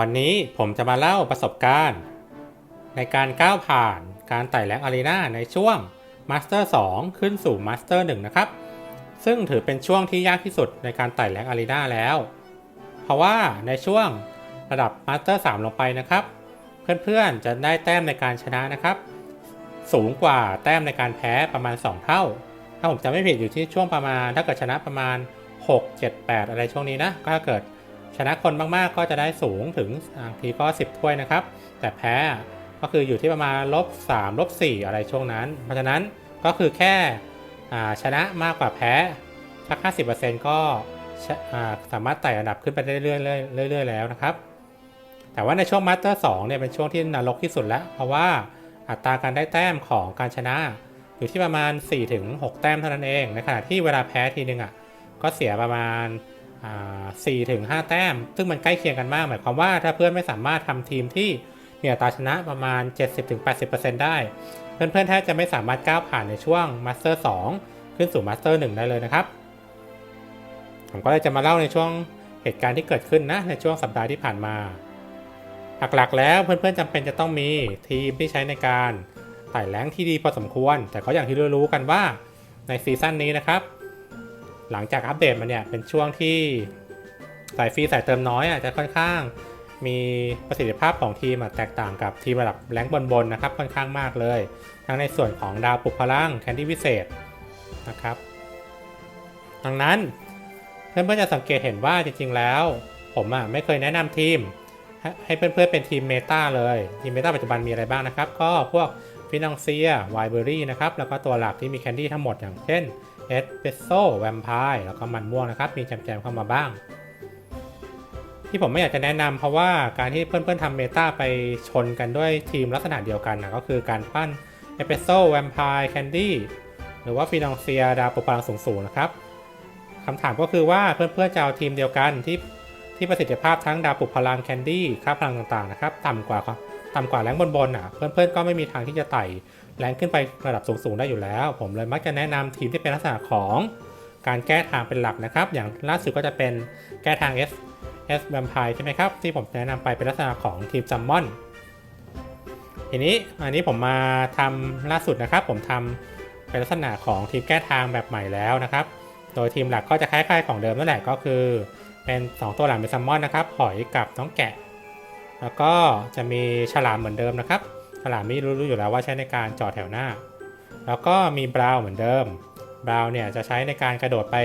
วันนี้ผมจะมาเล่าประสบการณ์ ในการก้าวผ่านการไต่แรงอารีนาในช่วง Master 2 ขึ้นสู่ Master 1 นะครับ ซึ่งถือเป็นช่วงที่ยากที่สุดในการไต่แรงอารีนาแล้ว เพราะว่าในช่วงระดับ Master 3 ลงไปนะครับ เพื่อนๆจะได้แต้มในการชนะนะครับ สูงกว่าแต้มในการแพ้ประมาณ 2 เท่า ถ้าผมจำไม่ผิดอยู่ที่ช่วงประมาณ ถ้าเกิดชนะประมาณ 6 7 8 อะไรช่วงนี้นะก็ถ้าเกิด ชนะคนมากๆก็จะได้สูงถึงบางทีก็ 10 ถ้วยนะครับ แต่แพ้ก็คืออยู่ที่ประมาณลบ3ลบ4อะไรช่วงนั้น เพราะฉะนั้นก็คือแค่ชนะมากกว่าแพ้สัก 50%ก็สามารถไต่อันดับขึ้นไปเรื่อยๆเรื่อยๆแล้วนะครับ แต่ว่าในช่วงมาสเตอร์2เนี่ยเป็นช่วงที่นรกที่สุดแล้ว เพราะว่าอัตราการได้แต้มของการชนะอยู่ที่ประมาณ 4-6 แต้มเท่านั้นเอง ในขณะที่เวลาแพ้ทีนึงอะก็เสียประมาณ สี่ถึงห้าแต้ม ซึ่งมันใกล้เคียงกันมาก หมายความว่าถ้าเพื่อนไม่สามารถทำทีมที่มีอัตราชนะประมาณ 70-80%ได้ เพื่อนๆแทบจะไม่สามารถก้าวผ่านในช่วงมาสเตอร์2ขึ้นสู่มาสเตอร์1ได้เลยนะครับ ผมก็เลยจะมาเล่าในช่วงเหตุการณ์ที่เกิดขึ้นนะในช่วงสัปดาห์ที่ผ่านมา หลักๆแล้วเพื่อนๆจำเป็นจะต้องมีทีมที่ใช้ในการไต่แรงที่ดีพอสมควร แต่ก็อย่างที่รู้ๆกันว่าในซีซั่นนี้นะครับ หลังจากอัปเดตมาเนี่ยเป็นช่วงที่สายฟรีสายเติมน้อยอาจจะค่อนข้างมีประสิทธิภาพของทีมแตกต่างกับทีมระดับแรงบนๆนะครับค่อนข้างมากเลย ทั้งในส่วนของดาวปลุกพลังแคนดี้วิเศษนะครับดังนั้นเพื่อนๆจะสังเกตเห็นว่าจริงๆแล้ว ผมอะไม่เคยแนะนำทีมให้ให้เพื่อนๆเป็นทีมเมตาเลยทีมเมตาปัจจุบันมีอะไรบ้างนะครับ ก็พวกฟินองเซียไวเบอรี่นะครับแล้วก็ตัวหลักที่มีแคนดี้ทั้งหมดอย่างเช่น เอสเปโซแวมไพร์แล้วก็มันม่วงนะครับ มีแจมๆเข้ามาบ้าง ที่ผมไม่อยากจะแนะนำเพราะว่าการที่เพื่อนๆทำเมตาไปชนกันด้วยทีมลักษณะเดียวกันนะก็คือการปั้นเอสเปโซแวมไพร์แคนดี้หรือว่าฟินองเซียดาวปกพลังสูงๆนะครับคำถามก็คือว่าเพื่อนๆจะเอาทีมเดียวกันที่ที่ประสิทธิภาพทั้งดาวปลุกพลังแคนดี้ค่าพลังต่างๆนะครับ ต่ำกว่าต่ำกว่าแรงบนๆอะ เพื่อนๆก็ไม่มีทางที่จะไต่ แรงขึ้นไประดับสูงๆได้อยู่แล้ว ผมเลยมักจะแนะนำทีมที่เป็นลักษณะของการแก้ทางเป็นหลักนะครับ อย่างล่าสุดก็จะเป็นแก้ทาง S S Vampire ใช่ไหมครับ ที่ผมแนะนำไปเป็นลักษณะของทีมซัมมอนทีนี้อันนี้ผมมาทำล่าสุดนะครับ ผมทำเป็นลักษณะของทีมแก้ทางแบบใหม่แล้วนะครับ โดยทีมหลักก็จะคล้ายๆของเดิมนั่นแหละก็คือ เป็น 2 ตัวหลังเป็นซัมมอนนะครับหอยกับน้องแกะ แล้วก็จะมีฉลามเหมือนเดิมนะครับ ฉลามนี่รู้อยู่แล้วว่าใช้ในการจอดแถวหน้า แล้วก็มีบราว์เหมือนเดิมบราว์เนี่ยจะใช้ในการกระโดดไป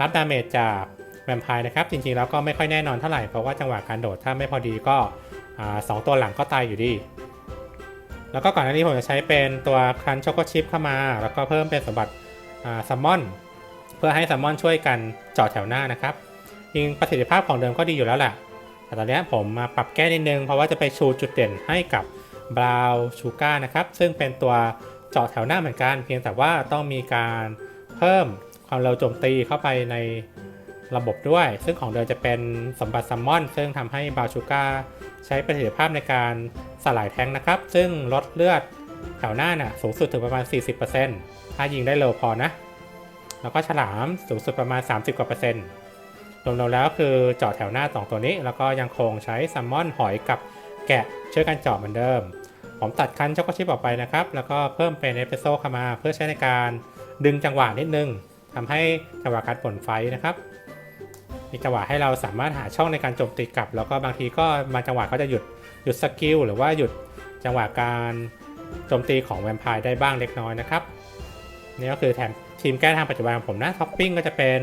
รับดาเมจจากแวมไพร์นะครับ จริงๆแล้วก็ไม่ค่อยแน่นอนเท่าไหร่เพราะว่าจังหวะการโดดถ้าไม่พอดีก็สองตัวหลังก็ตายอยู่ดี แล้วก็ก่อนหน้านี้ผมจะใช้เป็นตัวครันช็อกโกชิพเข้ามา แล้วก็เพิ่มเป็นสมบัติซัมมอนเพื่อให้ซัมมอนช่วยกันจอดแถวหน้านะครับจริงประสิทธิภาพของเดิมก็ดีอยู่แล้วแหละแต่ตอนนี้ผมมาปรับแก้นิดนึงเพราะว่าจะไปชูจุดเด่นให้กับ บราวชูก้านะครับ ซึ่งเป็นตัวเจาะแถวหน้าเหมือนกัน เพียงแต่ว่าต้องมีการเพิ่มความเร็วโจมตีเข้าไปในระบบด้วย ซึ่งของเดิมจะเป็นสมบัติซัมมอน ซึ่งทำให้บราวชูก้าใช้ประสิทธิภาพในการสลายแทงนะครับ ซึ่งลดเลือดแถวหน้าน่ะสูงสุดถึงประมาณ 40%ถ้ายิงได้เร็วพอนะ แล้วก็ฉลามสูงสุดประมาณ 30กว่าเปอร์เซ็นต์รวมๆแล้วคือเจาะแถวหน้า 2 ตัวนี้ แล้วก็ยังคงใช้ซัมมอนหอยกับแกะช่วยกันเจาะเหมือนเดิม ผมตัดคันช็อกโกชิปออกไปนะครับ แล้วก็เพิ่มเป็นเอสเปรสโซ่เข้ามา เพื่อใช้ในการดึงจังหวะนิดนึงทำให้จังหวะการป่นไฟนะครับ มีจังหวะให้เราสามารถหาช่องในการโจมตีกลับ แล้วก็บางทีก็บางจังหวะก็จะหยุดหยุดสกิลหรือว่าหยุดจังหวะการโจมตีของแวมไพร์ได้บ้างเล็กน้อยนะครับนี่ก็คือแถมทีมแก้ทางปัจจุบันของผมนะท็อปปิ้งก็จะเป็น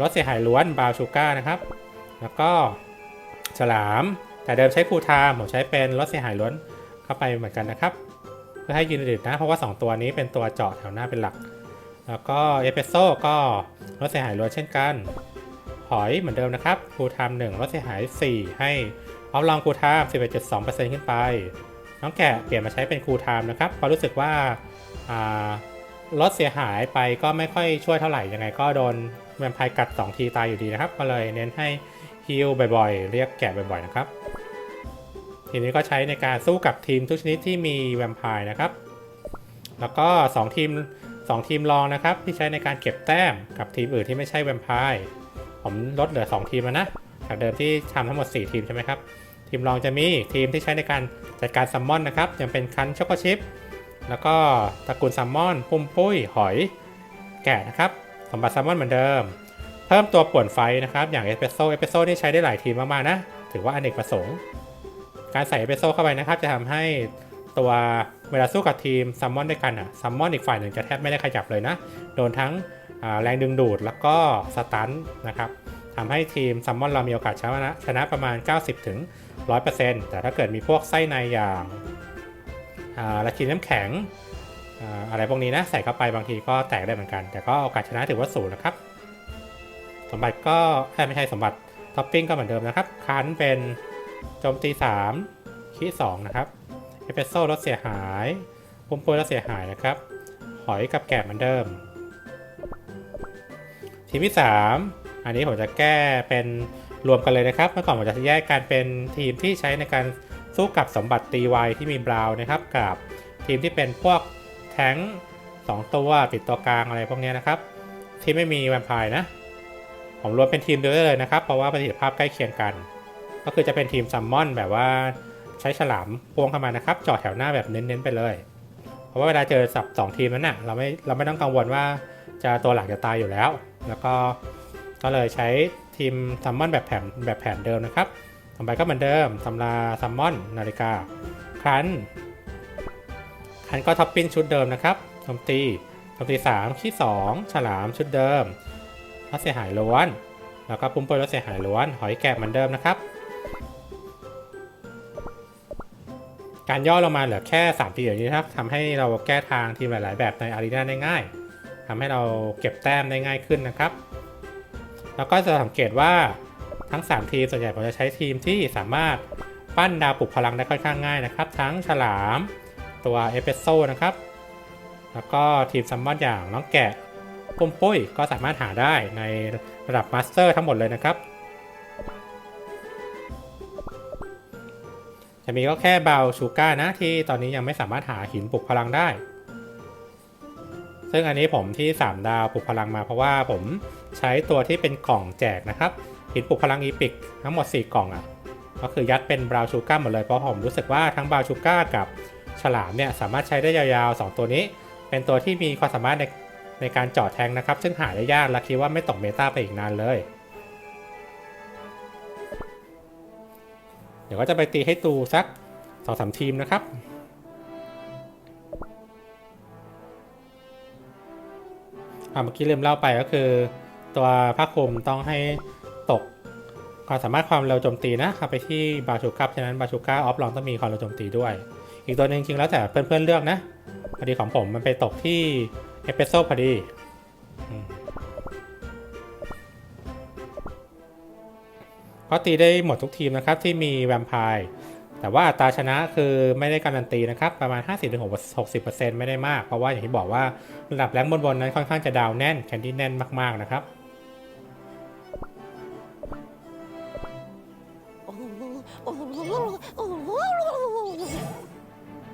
รถเสียหายล้วนบาวชูก้านะครับ แล้วก็ฉลาม แต่เดิมใช้คูลไทม์ผมใช้เป็นรถเสียหายล้วน เข้าไปเหมือนกันนะครับ เพื่อให้ยืนติดนะเพราะว่า 2 ตัวนี้เป็นตัวเจาะแถวหน้าเป็นหลัก แล้วก็เอสเปรสโซ่ก็รถเสียหายล้วนเช่นกัน หอยเหมือนเดิมนะครับคูลไทม์1รถเสียหาย 4 ให้ออฟลองคูลไทม์11.2%ขึ้นไป น้องแกะเปลี่ยนมาใช้เป็นคูไทม์นะครับเพราะรู้สึกว่าอ่ารถเสียหายไปก็ไม่ค่อยช่วยเท่าไหร่ยังไงก็โดนแวมไพร์กัด 2 ทีตายอยู่ดีนะครับ ก็เลยเน้นให้ฮิลบ่อยๆ เรียกแกะบ่อยๆนะครับ ทีนี้ก็ใช้ในการสู้กับทีมทุกชนิดที่มีแวมไพร์นะครับ แล้วก็ 2 ทีม 2 ทีมรองนะครับ ที่ใช้ในการเก็บแต้มกับทีมอื่นที่ไม่ใช่แวมไพร์ผมลดเหลือ 2 ทีมแล้วนะจากเดิมที่ทำทั้งหมด 4 ทีมใช่ไหมครับ ทีมรองจะมีทีมที่ใช้ในการจัดการซัมมอนนะครับยังเป็นคันช็อกโกชิป แล้วก็ตระกูลซัมมอนปุ้มปุ้ย หอย แกะนะครับ สมบัติซัมมอนเหมือนเดิม เพิ่มตัวป่วนไฟนะครับ อย่างเอสเปรสโซ่เอสเปรสโซ่นี่ใช้ได้หลายทีมมากๆนะ ถือว่าอเนกประสงค์ การใส่เอเปโซ่เข้าไปนะครับ จะทำให้ตัวเวลาสู้กับทีมซัมมอนด้วยกันอะซัมมอนอีกฝ่ายหนึ่งจะแทบไม่ได้ขยับเลยนะ โดนทั้งแรงดึงดูดแล้วก็สตันนะครับทำให้ทีมซัมมอนเรามีโอกาสชนะชนะประมาณ 90ถึง100%แต่ถ้าเกิดมีพวกไส้ในอย่างอ่าละคินน้ำแข็งออะไรพวกนี้นะใส่เข้าไปบางทีก็แตกได้เหมือนกัน แต่ก็โอกาสชนะถือว่าสูงนะครับ สมบัติก็ไม่ใช่สมบัติท็อปปิ้งก็เหมือนเดิมนะครับคันเป็น โจมตี3คี2นะครับ เอเปสโซ่ลดเสียหาย ปุ่มปุ้ยลดเสียหายนะครับ หอยกับแกะเหมือนเดิม ทีมที่ 3 อันนี้ผมจะแก้เป็นรวมกันเลยนะครับ เมื่อก่อนผมจะแยกการเป็นทีมที่ใช้ในการสู้กับสมบัติตีไวที่มีบราวน์นะครับ กับทีมที่เป็นพวกแท้งสองตัวปิดตัวกลางอะไรพวกนี้นะครับ ที่ไม่มีแวมไพร์นะ ผมรวมเป็นทีมเดียวได้เลยนะครับ เพราะว่าประสิทธิภาพใกล้เคียงกัน ก็คือจะเป็นทีมซัมมอนแบบว่าใช้ฉลามพวงเข้ามานะครับจ่อแถวหน้าแบบเน้นๆไปเลย เพราะว่าเวลาเจอสับสองทีมนั้นน่ะเราไม่เราไม่ต้องกังวลว่าจะตัวหลักจะตายอยู่แล้ว แล้วก็ก็เลยใช้ทีมซัมมอนแบบแผนแบบแผนเดิมนะครับต่อไปก็เหมือนเดิมตำราซัมมอนนาฬิกาครันครันก็ท็อปปิ้งชุดเดิมนะครับโจมตีโจมตี3ขี้2ฉลามชุดเดิมรถเสียหายล้วน แล้วก็ปุ้มปุ้ยรถเสียหายล้วน หอยแกะเหมือนเดิมนะครับ การย่อลงมาเหลือแค่3ทีอย่างนี้ครับทำให้เราแก้ทางทีมหลาย ๆ แบบในอารีนาได้ง่ายทำให้เราเก็บแต้มได้ง่ายขึ้นนะครับ แล้วก็จะสังเกตว่าทั้ง 3 ทีมส่วนใหญ่ผมจะใช้ทีมที่สามารถปั้นดาวปลุกพลังได้ค่อนข้างง่ายนะครับ ทั้งฉลามตัวเอเปโซนะครับ แล้วก็ทีมซัมมอนอย่างน้องแกะปุ้มปุ้ยก็สามารถหาได้ในระดับมาสเตอร์ทั้งหมดเลยนะครับ จะมีก็แค่เบาชูก้านะที่ตอนนี้ยังไม่สามารถหาหินปลุกพลังได้ ซึ่งอันนี้ผมที่ 3 ดาวปลุกพลังมาเพราะว่าผมใช้ตัวที่เป็นกล่องแจกนะครับ หินปลุกพลังอีพิกทั้งหมด 4 กล่องอะ่ะ ก็คือยัดเป็นบราวชูก้าหมดเลยเพราะผมรู้สึกว่าทั้งบราวชูก้ากับฉลามเนี่ยสามารถใช้ได้ยาวๆ 2 ตัวนี้ เป็นตัวที่มีความสามารถในในการเจาะแทงนะครับ ซึ่งหาได้ยากและคิดว่าไม่ตกเมตาไปอีกนานเลย ดี๋ยวก็จะไปตีให้ตูสักสองสามทีมนะครับ อ่าเมื่อกี้ลืมเล่าไปก็คือ ตัวภาคคุมต้องให้ตกความสามารถความเร็วโจมตีนะเอาไปที่บาชูก้าฉะนั้นบาชูก้าออฟลองต้องมีความเร็วโจมตีด้วย อีกตัวหนึ่งจริงแล้วแต่เพื่อนๆเลือกนะพอดีของผมมันไปตกที่เอเปโซพอดี ก็ตีได้หมดทุกทีมนะครับที่มีแวมไพร์แต่ว่าอัตราชนะคือไม่ได้การันตีนะครับ ประมาณ 50-60%ไม่ได้มาก เพราะว่าอย่างที่บอกว่าระดับแรงบนๆนั้นค่อนข้างจะดาวแน่นแคนดี้แน่นมากๆนะครับ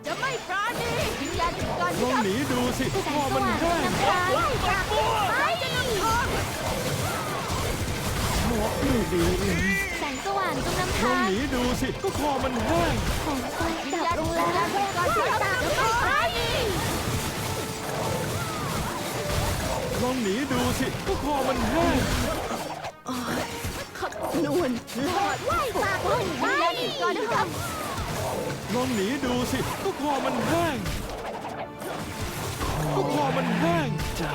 จะไม่ปราณีวิญญาณก่อนลองหนีดูสิพ่อมันแห้งน้ำตาจากไปจะนำทางไม่ดี ว่างจงนำลองทางหนีดูสิ ก็คอมันแห้ง ของไฟดับลงแล้วก่อนจะไม่ปราณีลองหนีดูสิ ก็คอมันแห้ง ขับนวลหลอดไหวฝากคนไปก่อนนะครับลองหนีดูสิ ก็คอมันแห้ง ก็คอมันแห้งจ้า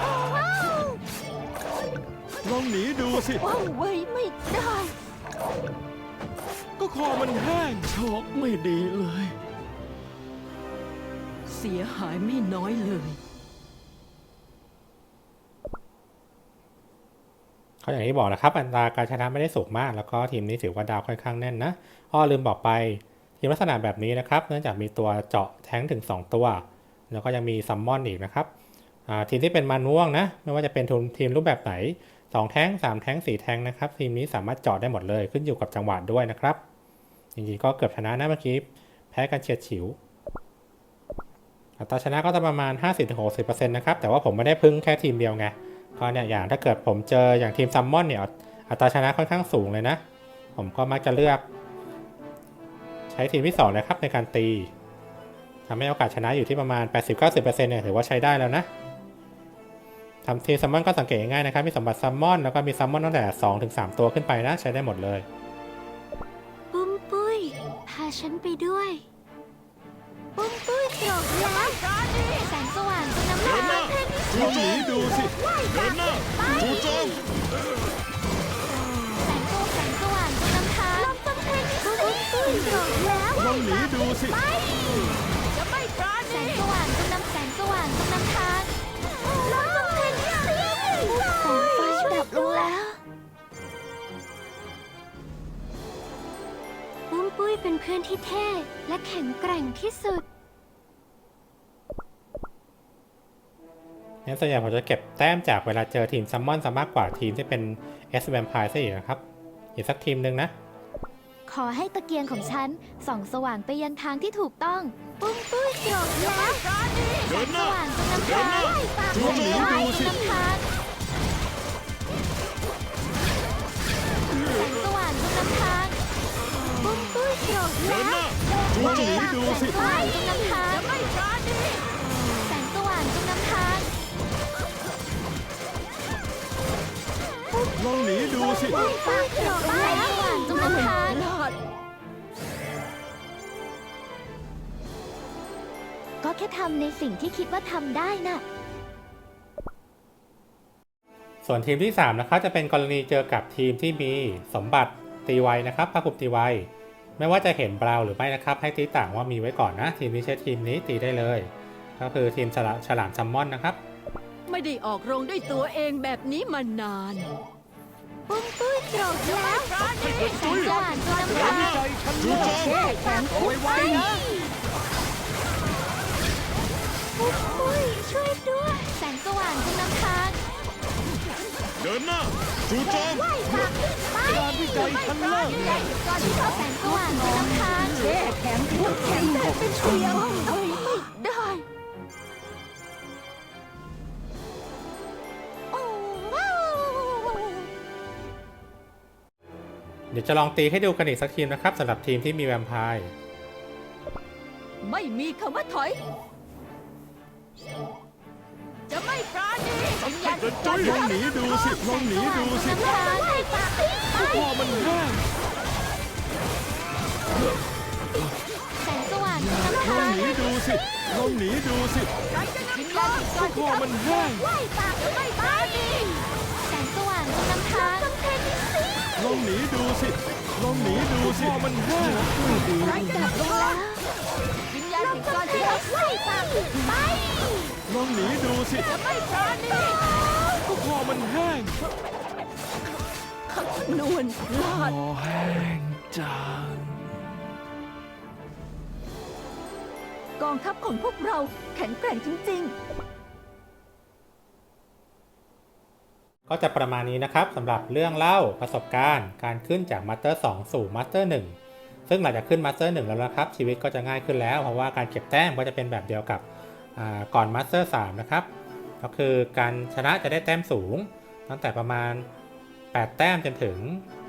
ลองหนีดูสิ ว่างไว้ไม่ได้ก็ คอมันแห้งช็อกไม่ดีเลย เสียหายไม่น้อยเลย เขาอย่างที่บอกนะครับ อัตราการชนะไม่ได้สูงมาก แล้วก็ทีมนี้ถือว่าดาวค่อนข้างแน่นนะอ้อลืมบอกไป ทีมลักษณะแบบนี้นะครับ เนื่องจากมีตัวเจาะแท้งถึง 2 ตัว แล้วก็ยังมีซัมมอนอีกนะครับทีมที่เป็นมันม่วงนะ ไม่ว่าจะเป็นททีมรูปแบบไหน 2 แท้ง 3 แท้ง 4 แท้งนะครับ ทีมนี้สามารถเจาะได้หมดเลย ขึ้นอยู่กับจังหวะด้วยนะครับ จริงๆก็เกือบชนะนะเมื่อกี้ แพ้กันเฉียดฉิว อัตราชนะก็จะประมาณ 50-60%นะครับ แต่ว่าผมไม่ได้พึ่งแค่ทีมเดียวไงก็เนี่ยอย่างถ้าเกิดผมเจออย่างทีมซัมมอนเนี่ยอัตราชนะค่อนข้างสูงเลยนะ ผมก็มักจะเลือก ใช้ทีมที่สองนะครับในการตีทำให้โอกาสชนะอยู่ที่ประมาณ 80-90%เนี่ยถือว่าใช้ได้แล้วนะทำทีมซัมมอนก็สังเกตง่ายนะครับ มีสมบัติซัมมอนแล้วก็มีซัมมอนตั้งแต่ 2-3 ตัวขึ้นไปนะ ใช้ได้หมดเลยาฉันไปด้วย ปุ้มปุ้ยโกรธแล้วแสงสว่างจะนำเดินหทาน้างลองหนีดูสิเดินหน้าจู่โจมแสงตัวแสงสว่างจะนำทางลองฟังเพลงนี้สิปุ้มปุ้ยโกรธแล้วลองหนีดูสิจะไม่ปราณีแสงสว่างจะนำแสงสว่างจะนำทางลองฟังเพลงนี้สิแสงไฟดับลงแล้ว ปุ้มปุ้ยเป็นเพื่อนที่เท่และแข็งแกร่งที่สุด งั้นส่วนใหญ่ผมจะเก็บแต้มจากเวลาเจอทีมซัมมอนซะมากกว่าทีมที่เป็น S Vampire ซะอีกนะครับ อีกสักทีมหนึ่งนะ ขอให้ตะเกียงของฉันส่องสว่างไปยังทางที่ถูกต้อง ปุ้มปุ้ยโกรธแล้วเดินหสน้าว่างจะนำเดินทาหงน้าแสจู่งโจสมว่างดูสิจะนำทางแสงสว่างจะนำทางปุ้มปุ้ยโกรธ เดิแล้นวหน้าจู่โจมดูแสสิงสว่างจะนำทางแสงสว่างจะนำทางลองหนีดูสิปุ้มปุ้ยโกรธแล้วแสงสว่างจะนำทางก็แค่ทำในสิ่งที่คิดว่าทำได้น่ะ ส่วนทีมที่ 3 นะครับจะเป็นกรณีเจอกับทีมที่มีสมบัติตีไวนะครับภาคุมตีไว ไม่ว่าจะเห็นบราวน์หรือไม่นะครับ ให้ตีต่างว่ามีไว้ก่อนนะ ทีมนี้ใช้ทีมนี้ตีได้เลย ก็คือทีมฉลาฉลามซัมมอนนะครับ ไม่ได้ออกโรงด้วยตัวเองแบบนี้มานาน ปุ้มปุ้ยโกรธแล้วแสงสว่างจะนำเดินทาหงน้าจู่โจมแข็งเอาไว้นะปุ้มปุ้ยช่วยด้วย เดินหน้าจู่โจมการวิจัยชั้นเลิศแสงสว่างจะนำทางแช่แข็งทุกแข็งเป็นเชียวเอ้ยได้โอ้ว้าวเดี๋ยวจะลองตีให้ดูกันอีกสักทีมนะครับสำหรับทีมที่มีแวมไพร์ไม่มีคำว่าถอยจะ ไม่ปราณีสัญญาณเดินจุ้ยลองหนีดูสิลองหนีดูสินำทางให้ปากคอมันแห้งแสงสว่างจะนำลองทางหนีดูสิลองหนีดูสิวิญญาณแห่งการคอมันแห้งไล่ปากจะไม่ปราณีแสงสว่างจะนำทางเพลงนี้สิลองหนีดูสิลองหนีดูสิคอมันแห้งไล่จับลงแล้ว วิญญาณแห่งการที่ไล่ปากไปลองหนีดูสิไม่ปราณีก็คอมันแห้งนวลลาดคอแห้งจังกองทัพของพวกเราแข็งแกร่งจริงก็จะประมาณนี้นะครับสำหรับเรื่องเล่าประสบการณ์ การขึ้นจากมาสเตอร์2สู่มาสเตอร์1 ซึ่งหลังจากขึ้นมาสเตอร์1แล้วนะครับชีวิตก็จะง่ายขึ้นแล้ว เพราะว่าการเก็บแต้มก็จะเป็นแบบเดียวกับก่อนมาสเตอร์3นะครับก็คือการชนะจะได้แต้มสูง ตั้งแต่ประมาณ 8 แต้มจนถึง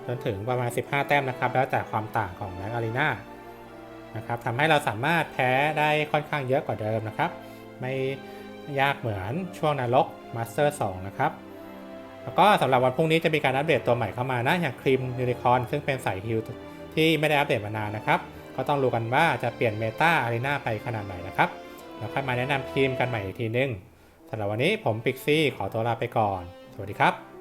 จนถึงประมาณ 15 แต้มนะครับ แล้วแต่ความต่างของแรงอารีนานะครับทำให้เราสามารถแพ้ได้ค่อนข้างเยอะกว่าเดิมนะครับ ไม่ยากเหมือนช่วงนรกมาสเตอร์2นะครับ แล้วก็สำหรับวันพรุ่งนี้จะมีการอัปเดตตัวใหม่เข้ามานะ อย่างครีมยูนิคอนซึ่งเป็นสายฮิล ที่ไม่ได้อัปเดตมานานนะครับ ก็ต้องรู้กันว่าจะเปลี่ยนเมตาอารีนาไปขนาดไหนนะครับแล้วค่อยมาแนะนำทีมกันใหม่อีกทีนึงสำหรับวันนี้ผมปิกซี่ขอตัวลาไปก่อน สวัสดีครับ